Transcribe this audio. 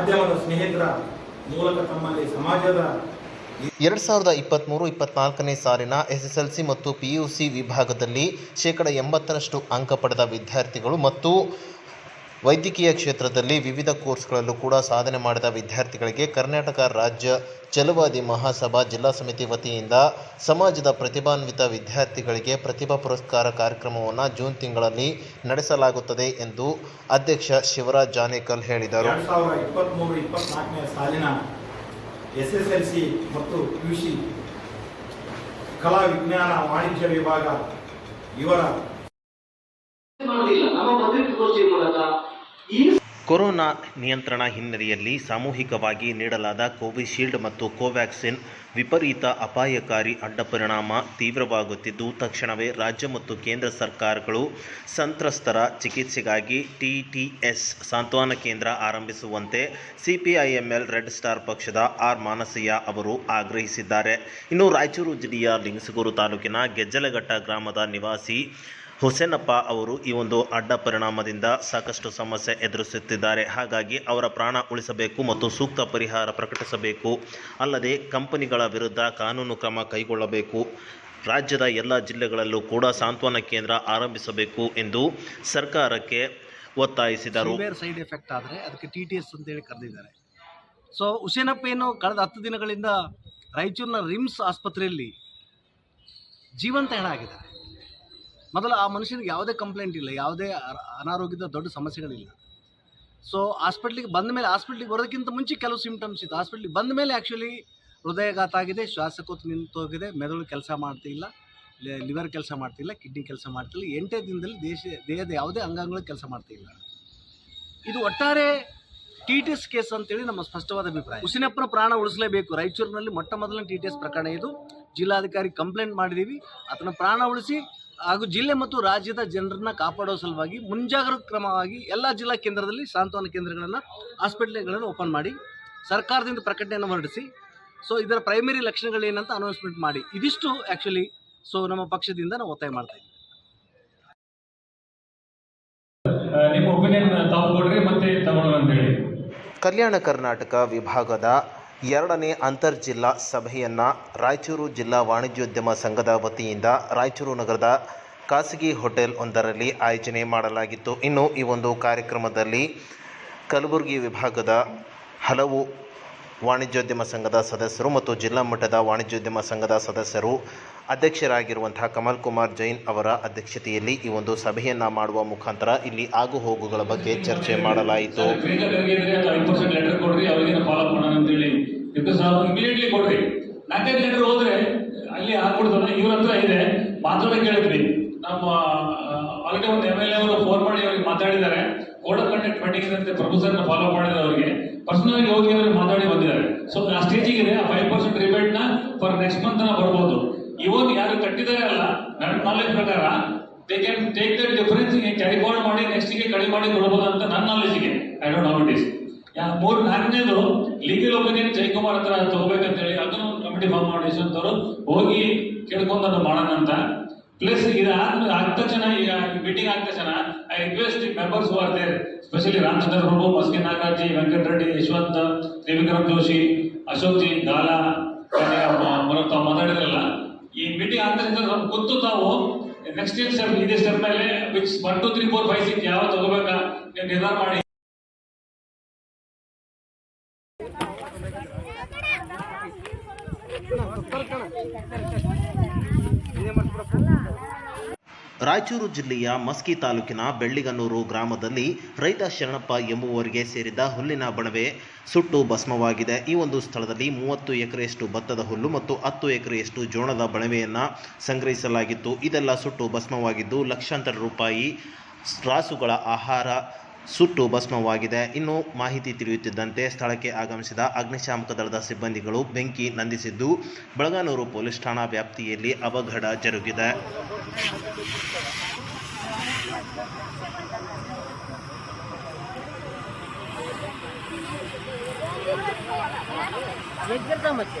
ಮಾಧ್ಯಮದ ಸ್ನೇಹಿತರ ಮೂಲಕ ತಮ್ಮಲ್ಲಿ ಸಮಾಜದ ಎರಡು ಸಾವಿರದ ಇಪ್ಪತ್ತ್ಮೂರು ಇಪ್ಪತ್ನಾಲ್ಕನೇ ಸಾಲಿನ ಎಸ್ಎಸ್ಎಲ್ಸಿ ಮತ್ತು ಪಿಯುಸಿ ವಿಭಾಗದಲ್ಲಿ ಶೇಕಡ ಎಂಬತ್ತರಷ್ಟು ಅಂಕ ಪಡೆದ ವಿದ್ಯಾರ್ಥಿಗಳು ಮತ್ತು ವೈದ್ಯಕೀಯ ಕ್ಷೇತ್ರದಲ್ಲಿ ವಿವಿಧ ಕೋರ್ಸ್ಗಳಲ್ಲೂ ಕೂಡ ಸಾಧನೆ ಮಾಡಿದ ವಿದ್ಯಾರ್ಥಿಗಳಿಗೆ ಕರ್ನಾಟಕ ರಾಜ್ಯ ಚಲುವಾದಿ ಮಹಾಸಭಾ ಜಿಲ್ಲಾ ಸಮಿತಿ ವತಿಯಿಂದ ಸಮಾಜದ ಪ್ರತಿಭಾನ್ವಿತ ವಿದ್ಯಾರ್ಥಿಗಳಿಗೆ ಪ್ರತಿಭಾ ಪುರಸ್ಕಾರ ಕಾರ್ಯಕ್ರಮವನ್ನು ಜೂನ್ ತಿಂಗಳಲ್ಲಿ ನಡೆಸಲಾಗುತ್ತದೆ ಎಂದು ಅಧ್ಯಕ್ಷ ಶಿವರಾಜ್ ಜಾನೇಕಲ್ ಹೇಳಿದರು. ಎರಡು ಸಾವಿರದ ಇಪ್ಪತ್ತ್ಮೂರು ಇಪ್ಪತ್ನಾಲ್ಕನೇ ಸಾಲಿನ ಎಸ್ ಎಸ್ ಎಲ್ ಸಿ ಮತ್ತು ಕಲಾ ವಿಜ್ಞಾನ ವಾಣಿಜ್ಯ ವಿಭಾಗ ಇವರ ಮಾಡೋದಿಲ್ಲ ನಮ್ಮ ಪತ್ರಿಕಾಗೋಷ್ಠಿ ಮೂಲಕ ಈ ಕೊರೋನಾ ನಿಯಂತ್ರಣ ಹಿನ್ನೆಲೆಯಲ್ಲಿ ಸಾಮೂಹಿಕವಾಗಿ ನೀಡಲಾದ ಕೋವಿಶೀಲ್ಡ್ ಮತ್ತು ಕೋವ್ಯಾಕ್ಸಿನ್ ವಿಪರೀತ ಅಪಾಯಕಾರಿ ಅಡ್ಡಪರಿಣಾಮ ತೀವ್ರವಾಗುತ್ತಿದ್ದು, ತಕ್ಷಣವೇ ರಾಜ್ಯ ಮತ್ತು ಕೇಂದ್ರ ಸರ್ಕಾರಗಳು ಸಂತ್ರಸ್ತರ ಚಿಕಿತ್ಸೆಗಾಗಿ ಟಿಟಿಎಸ್ ಸಾಂತ್ವನ ಕೇಂದ್ರ ಆರಂಭಿಸುವಂತೆ ಸಿಪಿಐಎಂಎಲ್ ರೆಡ್ ಸ್ಟಾರ್ ಪಕ್ಷದ ಆರ್ ಮಾನಸಯ್ಯ ಅವರು ಆಗ್ರಹಿಸಿದ್ದಾರೆ. ಇನ್ನು ರಾಯಚೂರು ಜಿಲ್ಲೆಯ ಲಿಂಗಸಗೂರು ತಾಲೂಕಿನ ಗೆಜ್ಜಲಘಟ್ಟ ಗ್ರಾಮದ ನಿವಾಸಿ ಹುಸೇನಪ್ಪ ಅವರು ಈ ಒಂದು ಅಡ್ಡ ಪರಿಣಾಮದಿಂದ ಸಾಕಷ್ಟು ಸಮಸ್ಯೆ ಎದುರಿಸುತ್ತಿದ್ದಾರೆ. ಹಾಗಾಗಿ ಅವರ ಪ್ರಾಣ ಉಳಿಸಬೇಕು ಮತ್ತು ಸೂಕ್ತ ಪರಿಹಾರ ಪ್ರಕಟಿಸಬೇಕು. ಅಲ್ಲದೆ ಕಂಪನಿಗಳ ವಿರುದ್ಧ ಕಾನೂನು ಕ್ರಮ ಕೈಗೊಳ್ಳಬೇಕು. ರಾಜ್ಯದ ಎಲ್ಲ ಜಿಲ್ಲೆಗಳಲ್ಲೂ ಕೂಡ ಸಾಂತ್ವನ ಕೇಂದ್ರ ಆರಂಭಿಸಬೇಕು ಎಂದು ಸರ್ಕಾರಕ್ಕೆ ಒತ್ತಾಯಿಸಿದರು. ಸೈಡ್ ಎಫೆಕ್ಟ್ ಆದರೆ ಅದಕ್ಕೆ ಟಿ ಟಿ ಎಸ್ ಅಂತೇಳಿ ಕರೆದಿದ್ದಾರೆ. ಸೊ ಹುಸೇನಪ್ಪ ಏನು ಕಳೆದ ಹತ್ತು ದಿನಗಳಿಂದ ರಾಯಚೂರಿನ ರಿಮ್ಸ್ ಆಸ್ಪತ್ರೆಯಲ್ಲಿ ಜೀವಂತ ಹೆಣ ಆಗಿದ್ದಾರೆ. ಮೊದಲು ಆ ಮನುಷ್ಯನಿಗೆ ಯಾವುದೇ ಕಂಪ್ಲೇಂಟ್ ಇಲ್ಲ, ಯಾವುದೇ ಅನಾರೋಗ್ಯದ ದೊಡ್ಡ ಸಮಸ್ಯೆಗಳಿಲ್ಲ. ಸೊ ಹಾಸ್ಪಿಟ್ಲಿಗೆ ಬಂದ ಮೇಲೆ ಹಾಸ್ಪಿಟ್ಲಿಗೆ ಬರೋದಕ್ಕಿಂತ ಮುಂಚೆ ಕೆಲವು ಸಿಂಪ್ಟಮ್ಸ್ ಇತ್ತು. ಹಾಸ್ಪಿಟ್ಲಿಗೆ ಬಂದ ಮೇಲೆ ಆ್ಯಕ್ಚುಲಿ ಹೃದಯಘಾತ ಆಗಿದೆ, ಶ್ವಾಸಕೋತ ನಿಂತೋಗಿದೆ ಮೆದುಳು ಕೆಲಸ ಮಾಡ್ತಿಲ್ಲ ಲಿವರ್ ಕೆಲಸ ಮಾಡ್ತಿಲ್ಲ ಕಿಡ್ನಿ ಕೆಲಸ ಮಾಡ್ತಿಲ್ಲ. ಎಂಟೇ ದಿನದಲ್ಲಿ ದೇಶ, ದೇಹದ ಯಾವುದೇ ಅಂಗಾಂಗಗಳು ಕೆಲಸ ಮಾಡ್ತಿಲ್ಲ. ಇದು ಒಟ್ಟಾರೆ ಟಿ ಟಿ ಎಸ್ ಕೇಸ್ ಅಂತೇಳಿ ನಮ್ಮ ಸ್ಪಷ್ಟವಾದ ಅಭಿಪ್ರಾಯ. ಹುಸಿನಪ್ಪನ ಪ್ರಾಣ ಉಳಿಸಲೇಬೇಕು. ರಾಯಚೂರಿನಲ್ಲಿ ಮೊಟ್ಟ ಮೊದಲನೇ ಟಿ ಟಿ ಎಸ್ ಪ್ರಕರಣ ಇದು. ಜಿಲ್ಲಾಧಿಕಾರಿ ಕಂಪ್ಲೇಂಟ್ ಮಾಡಿದ್ದೀವಿ ಆತನ ಪ್ರಾಣ ಉಳಿಸಿ ಹಾಗೂ ಜಿಲ್ಲೆ ಮತ್ತು ರಾಜ್ಯದ ಜನರನ್ನ ಕಾಪಾಡೋ ಸಲುವಾಗಿ ಮುಂಜಾಗ್ರತಾ ಕ್ರಮವಾಗಿ ಎಲ್ಲ ಜಿಲ್ಲಾ ಕೇಂದ್ರದಲ್ಲಿ ಸಾಂತ್ವನ ಕೇಂದ್ರಗಳನ್ನು ಹಾಸ್ಪಿಟ್ಲ್ಗಳನ್ನು ಓಪನ್ ಮಾಡಿ ಸರ್ಕಾರದಿಂದ ಪ್ರಕಟಣೆಯನ್ನು ಹೊರಡಿಸಿ ಸೊ ಇದರ ಪ್ರೈಮರಿ ಲಕ್ಷಣಗಳೇನಂತ ಅನೌನ್ಸ್ಮೆಂಟ್ ಮಾಡಿ. ಇದಿಷ್ಟು ಆ್ಯಕ್ಚುಲಿ ಸೊ ನಮ್ಮ ಪಕ್ಷದಿಂದ ನಾವು ಒತ್ತಾಯ ಮಾಡ್ತಾ ಇದ್ದೀವಿ. ನಿಮ್ಮ ಒಪಿನಿಯನ್ ತಾವು ಕೊಡ್ರಿ ಮತ್ತೆ ತಗೊಳ್ಳೋಣ ಅಂತ ಹೇಳಿ. ಕಲ್ಯಾಣ ಕರ್ನಾಟಕ ವಿಭಾಗದ ಎರಡನೇ ಅಂತರ್ ಜಿಲ್ಲಾ ಸಭೆಯನ್ನು ರಾಯಚೂರು ಜಿಲ್ಲಾ ವಾಣಿಜ್ಯೋದ್ಯಮ ಸಂಘದ ವತಿಯಿಂದ ರಾಯಚೂರು ನಗರದ ಖಾಸಗಿ ಹೋಟೆಲ್ ಒಂದರಲ್ಲಿ ಆಯೋಜನೆ ಮಾಡಲಾಗಿತ್ತು. ಇನ್ನು ಈ ಒಂದು ಕಾರ್ಯಕ್ರಮದಲ್ಲಿ ಕಲಬುರಗಿ ವಿಭಾಗದ ಹಲವು ವಾಣಿಜ್ಯೋದ್ಯಮ ಸಂಘದ ಸದಸ್ಯರು ಮತ್ತು ಜಿಲ್ಲಾ ಮಟ್ಟದ ವಾಣಿಜ್ಯೋದ್ಯಮ ಸಂಘದ ಸದಸ್ಯರು ಅಧ್ಯಕ್ಷರಾಗಿರುವಂತಹ ಕಮಲ್ ಕುಮಾರ್ ಜೈನ್ ಅವರ ಅಧ್ಯಕ್ಷತೆಯಲ್ಲಿ ಈ ಒಂದು ಸಭೆಯನ್ನು ಮಾಡುವ ಮುಖಾಂತರ ಇಲ್ಲಿ ಆಗು ಹೋಗುಗಳ ಬಗ್ಗೆ ಚರ್ಚೆ ಮಾಡಲಾಯಿತು. ನಾಲ್ಕೈದು ಲೆಟರ್ ಹೋದ್ರೆ, ಅಲ್ಲಿ ಹಾಕ್ಬಿಡ್ತಾನೆ ಇವ್ರ ಇದೆ. ಮಾತಾಡೋಕೆ ಹೇಳಿದ್ವಿ ನಮ್ಮ ಆಲ್ರೆಡಿ ಒಂದು ಎಂ ಎಲ್ ಎ ಫೋನ್ ಮಾಡಿ ಅವ್ರಿಗೆ ಮಾತಾಡಿದ್ದಾರೆ. ಕೋಡ್ ಆಫ್ ಕಂಡಕ್ಟ್ ಮೀಟಿಂಗ್ ಅಂತ ಪ್ರೊಫೆಸರ್ ಫಾಲೋ ಮಾಡಿದ್ರೆ ಅವರಿಗೆ. ಪರ್ಸನಲ್ ಹೋಗಿ ಅವ್ರಿಗೆ ಮಾತಾಡಿ ಬಂದಿದ್ದಾರೆ. ಸೊ ಆ ಸ್ಟೇಜಿಗೆ ಆ ಫೈವ್ ಪರ್ಸೆಂಟ್ ರಿಬೇಟ್ನ ಫಾರ್ ನೆಕ್ಸ್ಟ್ ಮಂತ್ನ ಬರ್ಬೋದು. ಇವನ್ ಯಾರು ಕಟ್ಟಿದ್ದಾರೆ ಅಲ್ಲ? ನನ್ನ ನಾಲೆಜ್ ಪ್ರಕಾರ they can take that difference carry forward ಮಾಡಿ ನೆಕ್ಸ್ಟ್ಗೆ ಕಡಿಮೆ ಮಾಡಿ ಕೊಡಬಹುದು ಅಂತ ನನ್ನ ನಾಲೆಜ್ಗೆ I don't know it is ಮೂರು ನಾಲ್ಕನೇದು ಲೀಗಲ್ ಒಪಿನಿಯನ್ ಜಯಕುಮಾರ್ ಹತ್ರ ತಗೋಬೇಕಂತ ಹೇಳಿ ಅದನ್ನು ಕಮಿಟಿ ಫಾರ್ಮ್ ಮಾಡಿ ಅವರು ಹೋಗಿ ಕೇಳ್ಕೊಂಡು ಅದು ಮಾಡೋಣ ಅಂತ. ಪ್ಲಸ್ ಇದು ಆಗ್ತ ಜನ ಈಗ ಮೀಟಿಂಗ್ ಆದ ಜನ I request members are there specially Ramachandra Prabhu Maski Nagaraj Venkata Reddy Yashwant Trivikram Joshi Ashok ji Gala ಮಾತಾಡಿದ್ರಲ್ಲ ಈ ಮೀಟಿಂಗ್ ಆಗ್ತಾ ನಮ್ಗೆ ಗೊತ್ತು ನಾವು ನೆಕ್ಸ್ಟ್ ಏನ್ ಸ್ಟೆಪ್ ಇದೇ ಸ್ಟೆಪ್ ಮೇಲೆ which one two three four five six ಯಾವ ತಗೋಬೇಕಾ, ನೀವು ನಿರ್ಧಾರ ಮಾಡಿ. ರಾಯಚೂರು ಜಿಲ್ಲೆಯ ಮಸ್ಕಿ ತಾಲೂಕಿನ ಬೆಳ್ಳಿಗನ್ನೂರು ಗ್ರಾಮದಲ್ಲಿ ರೈತ ಶರಣಪ್ಪ ಎಂಬುವರಿಗೆ ಸೇರಿದ ಹುಲ್ಲಿನ ಬಣವೆ ಸುಟ್ಟು ಭಸ್ಮವಾಗಿದೆ. ಈ ಒಂದು ಸ್ಥಳದಲ್ಲಿ ಮೂವತ್ತು ಎಕರೆಯಷ್ಟು ಭತ್ತದ ಹುಲ್ಲು ಮತ್ತು ಹತ್ತು ಎಕರೆಯಷ್ಟು ಜೋಳದ ಬಣವೆಯನ್ನು ಸಂಗ್ರಹಿಸಲಾಗಿತ್ತು. ಇದೆಲ್ಲ ಸುಟ್ಟು ಭಸ್ಮವಾಗಿದ್ದು ಲಕ್ಷಾಂತರ ರೂಪಾಯಿ ರಾಸುಗಳ ಆಹಾರ ಸುಟ್ಟು ಭಸ್ಮವಾಗಿದೆ. ಇನ್ನು ಮಾಹಿತಿ ತಿಳಿಯುತ್ತಿದ್ದಂತೆ ಸ್ಥಳಕ್ಕೆ ಆಗಮಿಸಿದ ಅಗ್ನಿಶಾಮಕ ದಳದ ಸಿಬ್ಬಂದಿಗಳು ಬೆಂಕಿ ನಂದಿಸಿದ್ದು, ಬೆಳಗಾನೂರು ಪೊಲೀಸ್ ಠಾಣಾ ವ್ಯಾಪ್ತಿಯಲ್ಲಿ ಅವಘಡ ಜರುಗಿದೆ. ಮತ್ತೆ?